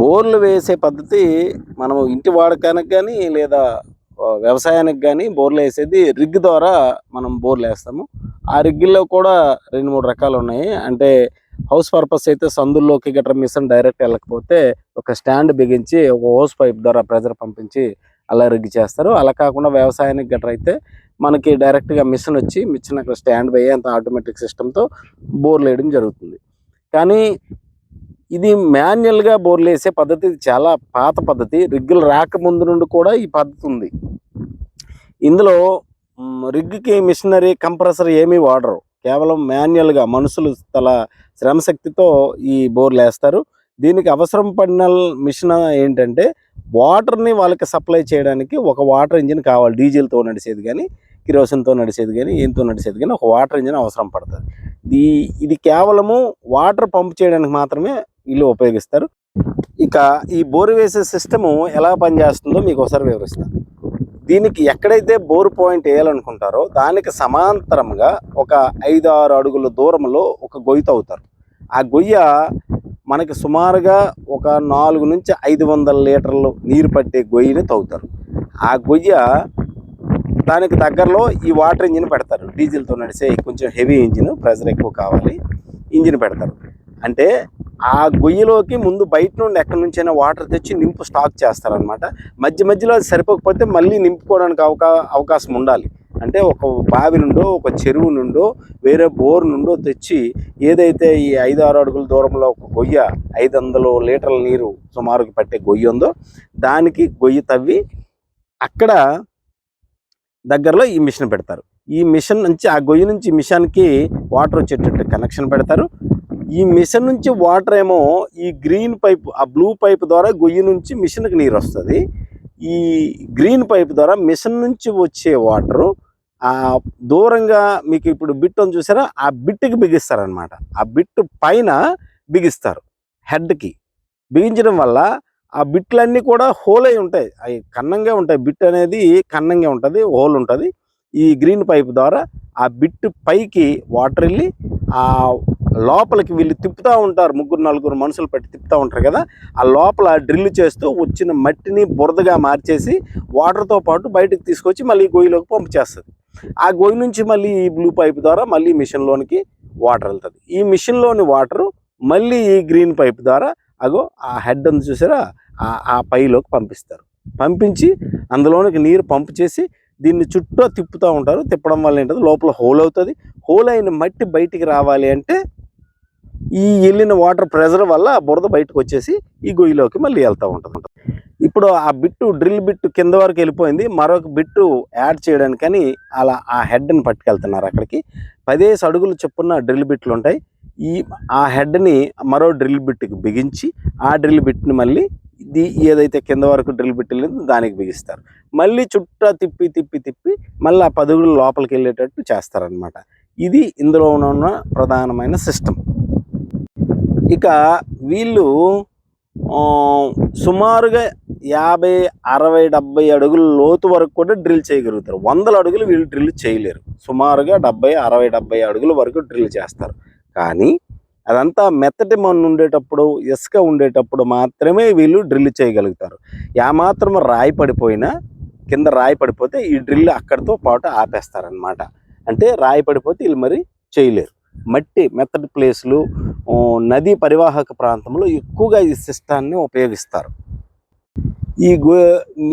బోర్లు వేసే పద్ధతి మనము ఇంటి వాడకానికి కానీ లేదా వ్యవసాయానికి కానీ బోర్లు వేసేది రిగ్ ద్వారా మనం బోర్లు వేస్తాము. ఆ రిగ్గుల్లో కూడా రెండు మూడు రకాలు ఉన్నాయి. అంటే హౌస్ పర్పస్ అయితే సందుల్లోకి గట్రా మిషన్ డైరెక్ట్ వెళ్ళకపోతే ఒక స్టాండ్ బిగించి ఒక హోస్ పైప్ ద్వారా ప్రెజర్ పంపించి అలా రిగ్ చేస్తారు. అలా కాకుండా వ్యవసాయానికి గట్రా అయితే మనకి డైరెక్ట్గా మిషన్ వచ్చి మిషన్ అక్కడ స్టాండ్ బై అంత ఆటోమేటిక్ సిస్టంతో బోర్లు వేయడం జరుగుతుంది. కానీ ఇది మాన్యువల్గా బోర్లు వేసే పద్ధతి చాలా పాత పద్ధతి. రిగ్గులు రాకముందు నుండి కూడా ఈ పద్ధతి ఉంది. ఇందులో రిగ్కి రిగ్గుకి మిషనరీ కంప్రెసర్ ఏమీ వాడరు. కేవలం మాన్యువల్గా మనుషులు తల శ్రమశక్తితో ఈ బోర్లు వేస్తారు. దీనికి అవసరం పడిన మిషన్ ఏంటంటే వాటర్ని వాళ్ళకి సప్లై చేయడానికి ఒక వాటర్ ఇంజిన్ కావాలి డీజిల్తో నడిచేది కానీ కిరోసిన్తో నడిచేది కానీ ఏంతో నడిచేది కానీ ఒక వాటర్ ఇంజిన్ అవసరం పడుతుంది. ఈ ఇది కేవలము వాటర్ పంప్ చేయడానికి మాత్రమే వీళ్ళు ఉపయోగిస్తారు. ఇక ఈ బోరు వేసే సిస్టము ఎలా పనిచేస్తుందో మీకు ఒకసారి వివరిస్తాను దీనికి ఎక్కడైతే బోర్ పాయింట్ వేయాలనుకుంటారో దానికి సమాంతరంగా ఒక ఐదు ఆరు అడుగుల దూరంలో ఒక గొయ్యి తవ్వుతారు. ఆ గొయ్య మనకి సుమారుగా ఒక నాలుగు నుంచి ఐదు వందల లీటర్లు నీరు పట్టే గొయ్యిని తవ్వుతారు. ఆ గొయ్య దానికి దగ్గరలో ఈ వాటర్ ఇంజిన్ పెడతారు. డీజిల్తో నడిచే కొంచెం హెవీ ఇంజిన్ ప్రెజర్ ఎక్కువ కావాలి ఇంజిన్ పెడతారు. అంటే ఆ గొయ్యిలోకి ముందు బయట నుండి ఎక్కడి నుంచైనా వాటర్ తెచ్చి నింపు స్టాక్ చేస్తారనమాట మధ్య మధ్యలో అది సరిపోకపోతే మళ్ళీ నింపుకోవడానికి అవకా అవకాశం ఉండాలి. అంటే ఒక బావి నుండో ఒక చెరువు నుండో వేరే బోర్ నుండో తెచ్చి ఏదైతే ఈ ఐదు ఆరు అడుగుల దూరంలో ఒక గొయ్య ఐదు వందలు లీటర్ల నీరు సుమారుకి పట్టే గొయ్యి ఉందో దానికి గొయ్యి తవ్వి అక్కడ దగ్గరలో ఈ మిషన్ పెడతారు. ఈ మిషన్ నుంచి ఆ గొయ్యి నుంచి మిషన్కి వాటర్ వచ్చేటట్టు కనెక్షన్ పెడతారు. ఈ మిషన్ నుంచి వాటర్ ఏమో ఈ గ్రీన్ పైప్ ఆ బ్లూ పైప్ ద్వారా గొయ్యి నుంచి మిషన్కి నీరు వస్తుంది. ఈ గ్రీన్ పైప్ ద్వారా మిషన్ నుంచి వచ్చే వాటరు దూరంగా మీకు ఇప్పుడు బిట్ అని చూసారా? ఆ బిట్కి బిగిస్తారనమాట ఆ బిట్ పైన బిగిస్తారు. హెడ్కి. బిగించడం వల్ల ఆ బిట్లన్నీ కూడా హోల్ అయి ఉంటాయి. అవి కన్నంగా ఉంటాయి. బిట్ అనేది కన్నంగా ఉంటుంది హోల్ ఉంటుంది. ఈ గ్రీన్ పైప్ ద్వారా ఆ బిట్ పైకి వాటర్ వెళ్ళి ఆ లోపలికి వీళ్ళు తిప్పుతూ ఉంటారు. ముగ్గురు నలుగురు మనుషులు పెట్టి తిప్పుతూ ఉంటారు కదా? ఆ లోపల డ్రిల్ చేస్తూ వచ్చిన మట్టిని బురదగా మార్చేసి వాటర్తో పాటు బయటకు తీసుకొచ్చి మళ్ళీ గొయ్యిలోకి పంపు చేస్తుంది ఆ గొయ్యి నుంచి మళ్ళీ ఈ బ్లూ పైప్ ద్వారా మళ్ళీ మిషన్లోనికి వాటర్ వెళ్తుంది. ఈ మిషన్లోని వాటరు మళ్ళీ ఈ గ్రీన్ పైప్ ద్వారా అగో ఆ హెడ్ ఉంది చూసారా? ఆ ఆ పైలోకి పంపిస్తారు. పంపించి అందులోనికి నీరు పంపు చేసి దీన్ని చుట్టూ తిప్పుతూ ఉంటారు. తిప్పడం వల్ల ఏంటంటే లోపల హోల్ అవుతుంది. హోల్ అయిన మట్టి బయటికి రావాలి అంటే ఈ వెళ్ళిన వాటర్ ప్రెజర్ వల్ల ఆ బురద బయటకు వచ్చేసి ఈ గొయ్యిలోకి మళ్ళీ వెళ్తూ ఉంటుంది. ఇప్పుడు ఆ బిట్టు డ్రిల్ బిట్టు కింద వరకు వెళ్ళిపోయింది. మరొక బిట్టు యాడ్ చేయడానికని అలా ఆ హెడ్ని పట్టుకెళ్తున్నారు అక్కడికి. పదేసి అడుగులు చెప్పున్న డ్రిల్ బిట్లు ఉంటాయి. ఈ ఆ హెడ్ని మరో డ్రిల్ బిట్కి బిగించి ఆ డ్రిల్ బిట్ని మళ్ళీ ఇది ఏదైతే కింద వరకు డ్రిల్ బిట్ వెళ్ళిందో దానికి బిగిస్తారు. మళ్ళీ చుట్టా తిప్పి తిప్పి తిప్పి మళ్ళీ ఆ పదుగులు లోపలికి వెళ్ళేటట్టు చేస్తారనమాట ఇది ఇందులో ఉన్న ప్రధానమైన సిస్టమ్. ఇక వీళ్ళు సుమారుగా యాభై అరవై డెబ్బై అడుగుల లోతు వరకు కూడా డ్రిల్ చేయగలుగుతారు. వందల అడుగులు వీళ్ళు డ్రిల్ చేయలేరు. సుమారుగా డెబ్బై అరవై డెబ్బై అడుగుల వరకు డ్రిల్ చేస్తారు. కానీ అదంతా మెత్తటి మన్ను ఉండేటప్పుడు ఇసుక ఉండేటప్పుడు మాత్రమే వీళ్ళు డ్రిల్ చేయగలుగుతారు. ఏమాత్రం రాయి పడిపోయినా కింద రాయి పడిపోతే ఈ డ్రిల్ అక్కడితో పాటు ఆపేస్తారనమాట అంటే రాయి పడిపోతే వీళ్ళు మరి చేయలేరు. మట్టి మెత్తటి ప్లేసులు నదీ పరివాహక ప్రాంతంలో ఎక్కువగా ఈ సిస్టాన్ని ఉపయోగిస్తారు. ఈ గొ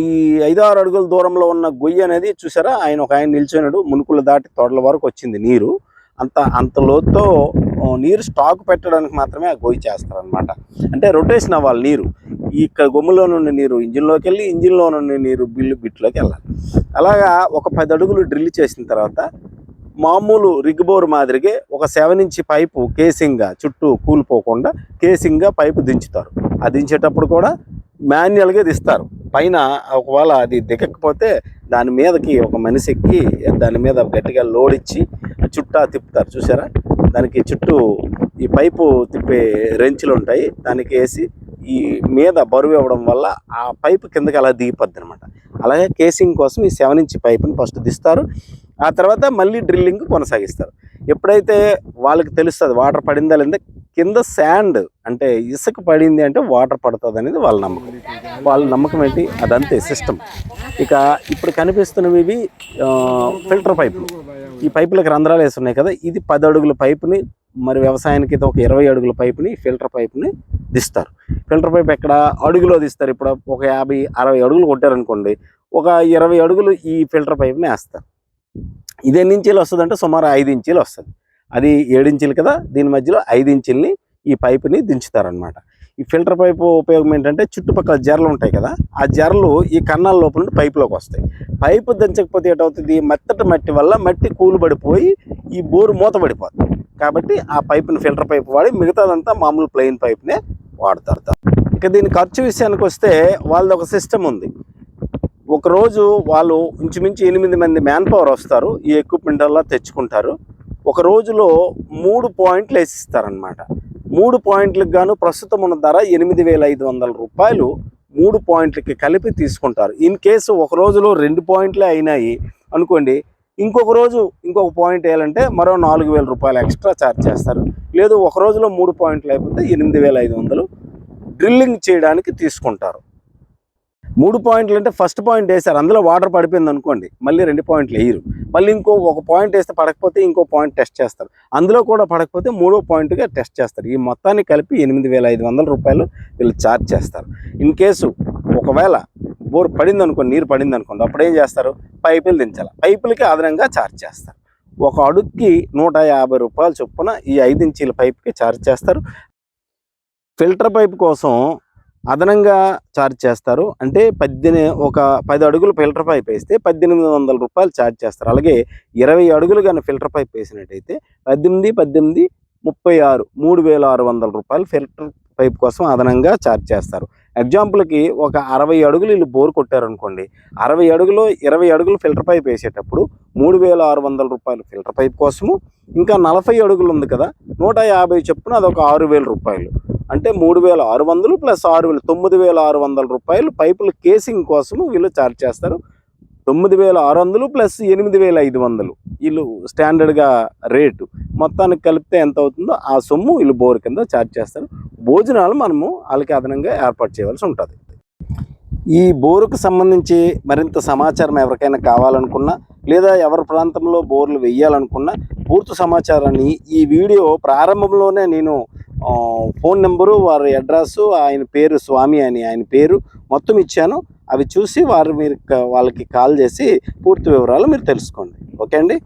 ఈ ఐదారు అడుగుల దూరంలో ఉన్న గొయ్యి అనేది చూసారా? ఆయన ఒక ఆయన నిల్చున్నాడు. మునుకులు దాటి తోటల వరకు వచ్చింది నీరు. అంత అంత లోతుతో నీరు స్టాక్ పెట్టడానికి మాత్రమే ఆ గొయ్యి చేస్తారనమాట అంటే రొటేషన్ అవ్వాలి నీరు. ఇక్కడ గొమ్ములో నుండి నీరు ఇంజిన్లోకి వెళ్ళి ఇంజిన్లో నుండి నీరు బిల్లు బిట్లోకి వెళ్ళాలి. అలాగా ఒక పది అడుగులు డ్రిల్ చేసిన తర్వాత మామూలు రిగ్ బోర్ మాదిరిగే ఒక సెవెన్ ఇంచ్ పైపు కేసింగ్గా చుట్టూ కూలిపోకుండా కేసింగ్గా పైపు దించుతారు. ఆ దించేటప్పుడు కూడా మాన్యువల్గా దిస్తారు పైన ఒకవేళ అది దిగకపోతే దాని మీదకి ఒక మనిషి ఎక్కి దాని మీద గట్టిగా లోడ్ ఇచ్చి చుట్టా తిప్పుతారు. చూసారా దానికి చుట్టూ ఈ పైపు తిప్పే రెంచులు ఉంటాయి. దానికి వేసి ఈ మీద బరువు ఇవ్వడం వల్ల ఆ పైపు కిందకి అలా దిగిపోద్ది అనమాట అలాగే కేసింగ్ కోసం ఈ సెవెన్ ఇంచ్ పైపుని ఫస్ట్ దిస్తారు. ఆ తర్వాత మళ్ళీ డ్రిల్లింగ్ కొనసాగిస్తారు. ఎప్పుడైతే వాళ్ళకి తెలుస్తుంది వాటర్ పడిందా లేదా? కింద శాండ్ అంటే ఇసుక పడింది అంటే వాటర్ పడుతుంది అనేది వాళ్ళ నమ్మకం. వాళ్ళ నమ్మకం ఏంటి? అదంతే సిస్టమ్ ఇక ఇప్పుడు కనిపిస్తున్నవి ఇవి ఫిల్టర్ పైపులు ఈ పైపులకు రంధ్రాలు వేస్తున్నాయి కదా ఇది పది అడుగుల పైపుని మరి వ్యవసాయానికి అయితే ఒక ఇరవై అడుగుల పైపుని ఫిల్టర్ పైపుని దిస్తారు. ఫిల్టర్ పైప్ ఎక్కడ అడుగులో తీస్తారు ఇప్పుడు ఒక యాభై అరవై అడుగులు కొట్టారనుకోండి ఒక ఇరవై అడుగులు ఈ ఫిల్టర్ పైప్ని వేస్తారు. ఇది ఎన్ని ఇంచీలు వస్తుంది అంటే సుమారు ఐదు ఇంచీలు వస్తుంది. అది ఏడు కదా దీని మధ్యలో ఐదు ఇంచుల్ని ఈ పైపుని దించుతారనమాట ఈ ఫిల్టర్ పైపు ఉపయోగం ఏంటంటే చుట్టుపక్కల జర్లు ఉంటాయి కదా ఆ జర్లు ఈ కన్నాల లోపల నుండి పైపులోకి వస్తాయి. పైపు దించకపోతే ఏటవుతుంది? మెత్తటి మట్టి వల్ల మట్టి కూలుబడిపోయి ఈ బోరు మూతబడిపోతుంది కాబట్టి ఆ పైపుని ఫిల్టర్ పైపు వాడి మిగతాదంతా మామూలు ప్లెయిన్ పైప్నే వాడతారు. ఇక దీని ఖర్చు విషయానికి వస్తే వాళ్ళది ఒక సిస్టమ్ ఉంది. ఒకరోజు వాళ్ళు ఇంచుమించు ఎనిమిది మంది మ్యాన్ పవర్ వస్తారు ఈ ఎక్విప్మెంట్ అలా తెచ్చుకుంటారు. ఒక రోజులో మూడు పాయింట్లు వేసిస్తారనమాట మూడు పాయింట్లకు గాను ప్రస్తుతం ఉన్న ధర ఎనిమిది వేల ఐదు వందల రూపాయలు మూడు పాయింట్లకి కలిపి తీసుకుంటారు. ఇన్ కేసు ఒక రోజులో రెండు పాయింట్లే అయినాయి అనుకోండి ఇంకొక రోజు ఇంకొక పాయింట్ వేయాలంటే మరో నాలుగు వేల రూపాయలు ఎక్స్ట్రా ఛార్జ్ చేస్తారు. లేదు ఒక రోజులో మూడు పాయింట్లు అయిపోతే ఎనిమిది వేల ఐదు వందలు డ్రిల్లింగ్ చేయడానికి తీసుకుంటారు. మూడు పాయింట్లు అంటే ఫస్ట్ పాయింట్ వేసారు అందులో వాటర్ పడిపోయింది అనుకోండి. మళ్ళీ రెండు పాయింట్లు వేయరు. మళ్ళీ ఇంకో ఒక పాయింట్ వేస్తే పడకపోతే ఇంకో పాయింట్ టెస్ట్ చేస్తారు. అందులో కూడా పడకపోతే మూడో పాయింట్గా టెస్ట్ చేస్తారు. ఈ మొత్తాన్ని కలిపి ఎనిమిది వేల ఐదు వందల రూపాయలు వీళ్ళు ఛార్జ్ చేస్తారు. ఇన్ కేసు ఒకవేళ బోర్ పడింది అనుకోండి నీరు పడింది అనుకోండి అప్పుడు ఏం చేస్తారు? పైపులు దించాలి. పైపులకి అదనంగా ఛార్జ్ చేస్తారు. ఒక అడుగుకి నూట యాభై రూపాయలు చొప్పున ఈ ఐదు ఇంచీల పైప్కి ఛార్జ్ చేస్తారు. ఫిల్టర్ పైప్ కోసం అదనంగా ఛార్జ్ చేస్తారు. అంటే పద్దెనిమిది ఒక పది అడుగులు ఫిల్టర్ పైప్ వేస్తే పద్దెనిమిది వందల రూపాయలు ఛార్జ్ చేస్తారు. అలాగే ఇరవై అడుగులు కానీ ఫిల్టర్ పైప్ వేసినట్టయితే పద్దెనిమిది పద్దెనిమిది ముప్పై ఆరు మూడు వేల ఆరు వందల రూపాయలు ఫిల్టర్ పైప్ కోసం అదనంగా ఛార్జ్ చేస్తారు. ఎగ్జాంపుల్కి ఒక అరవై అడుగులు వీళ్ళు బోర్ కొట్టారనుకోండి. అరవై అడుగులో ఇరవై అడుగులు ఫిల్టర్ పైప్ వేసేటప్పుడు మూడు వేల ఆరు వందల రూపాయలు ఫిల్టర్ పైప్ కోసము ఇంకా నలభై అడుగులు ఉంది కదా నూట యాభై చొప్పున అదొక ఆరు వేల రూపాయలు. అంటే మూడు వేల ఆరు వందలు ప్లస్ ఆరు వేలు తొమ్మిది వేల ఆరు వందల రూపాయలు పైపుల కేసింగ్ కోసము వీళ్ళు ఛార్జ్ చేస్తారు. తొమ్మిది వేల ఆరు వందలు ప్లస్ ఎనిమిది వేల ఐదు వందలు. వీళ్ళు స్టాండర్డ్గా రేటు మొత్తానికి కలిపితే ఎంత అవుతుందో ఆ సొమ్ము వీళ్ళు బోర్ కింద ఛార్జ్ చేస్తారు. భోజనాలు మనము వాళ్ళకి అదనంగా ఏర్పాటు చేయవలసి ఉంటుంది. ఈ బోరుకు సంబంధించి మరింత సమాచారం ఎవరికైనా కావాలనుకున్నా లేదా ఎవరి ప్రాంతంలో బోర్లు వేయాలనుకున్నా పూర్తి సమాచారాన్ని ఈ వీడియో ప్రారంభంలోనే నేను ఫోన్ నెంబరు వారి అడ్రస్ ఆయన పేరు స్వామి అని ఆయన పేరు మొత్తం ఇచ్చాను. అవి చూసి వారు మీరు వాళ్ళకి కాల్ చేసి పూర్తి వివరాలు మీరు తెలుసుకోండి. ఓకే అండి?